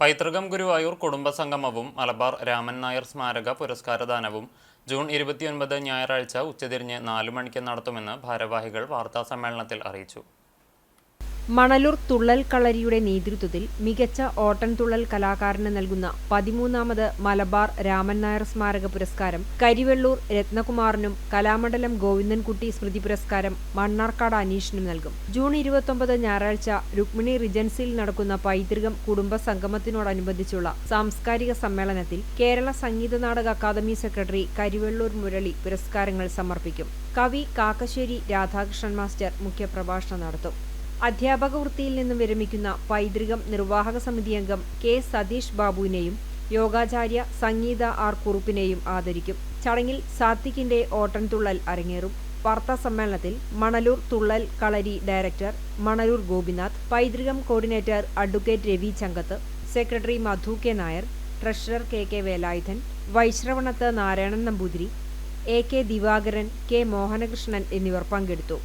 പൈതൃകം ഗുരുവായൂർ കുടുംബസംഗമവും മലബാർ രാമൻ നായർ സ്മാരക പുരസ്കാരദാനവും ജൂൺ ഇരുപത്തിയൊൻപത് ഞായറാഴ്ച ഉച്ചതിരിഞ്ഞ് നാലു മണിക്ക് നടത്തുമെന്ന് ഭാരവാഹികൾ വാർത്താസമ്മേളനത്തിൽ അറിയിച്ചു മണലൂർ തുള്ളൽ കളരിയുടെ നേതൃത്വത്തിൽ മികച്ച ഓട്ടൻതുള്ളൽ കലാകാരന് നൽകുന്ന പതിമൂന്നാമത് മലബാർ രാമൻ നായർ സ്മാരക പുരസ്കാരം കരിവെള്ളൂർ രത്നകുമാറിനും കലാമണ്ഡലം ഗോവിന്ദൻകുട്ടി സ്മൃതി പുരസ്കാരം മണ്ണാർക്കാട് അനീഷിനും നൽകും. ജൂൺ ഇരുപത്തൊമ്പത് ഞായറാഴ്ച രുക്മിണി റിജൻസിയിൽ നടക്കുന്ന പൈതൃകം കുടുംബ സംഗമത്തിനോടനുബന്ധിച്ചുള്ള സാംസ്കാരിക സമ്മേളനത്തിൽ കേരള സംഗീത നാടക അക്കാദമി സെക്രട്ടറി കരിവെള്ളൂർ മുരളി പുരസ്കാരങ്ങൾ സമർപ്പിക്കും. കവി കാക്കശ്ശേരി രാധാകൃഷ്ണൻ മാസ്റ്റർ മുഖ്യപ്രഭാഷണം നടത്തും. അധ്യാപക വൃത്തിയിൽ നിന്നും വിരമിക്കുന്ന പൈതൃകം നിർവാഹക സമിതി അംഗം കെ സതീഷ് ബാബുവിനെയും യോഗാചാര്യ സംഗീത ആർ കുറുപ്പിനെയും ആദരിക്കും. ചടങ്ങിൽ സാത്വിക്കിന്റെ ഓട്ടൻതുള്ളൽ അരങ്ങേറും. വാർത്താ സമ്മേളനത്തിൽ Manalur Thullal Kalari director Manalur Gopinath Paithrukam coordinator advocate Ravi Chankath secretary Madhu K Nair treasurer K K Velayudhan Vaishravanath Narayanan Namboothiri A K Divakaran K Mohanakrishnan എന്നിവർ പങ്കെടുത്തു.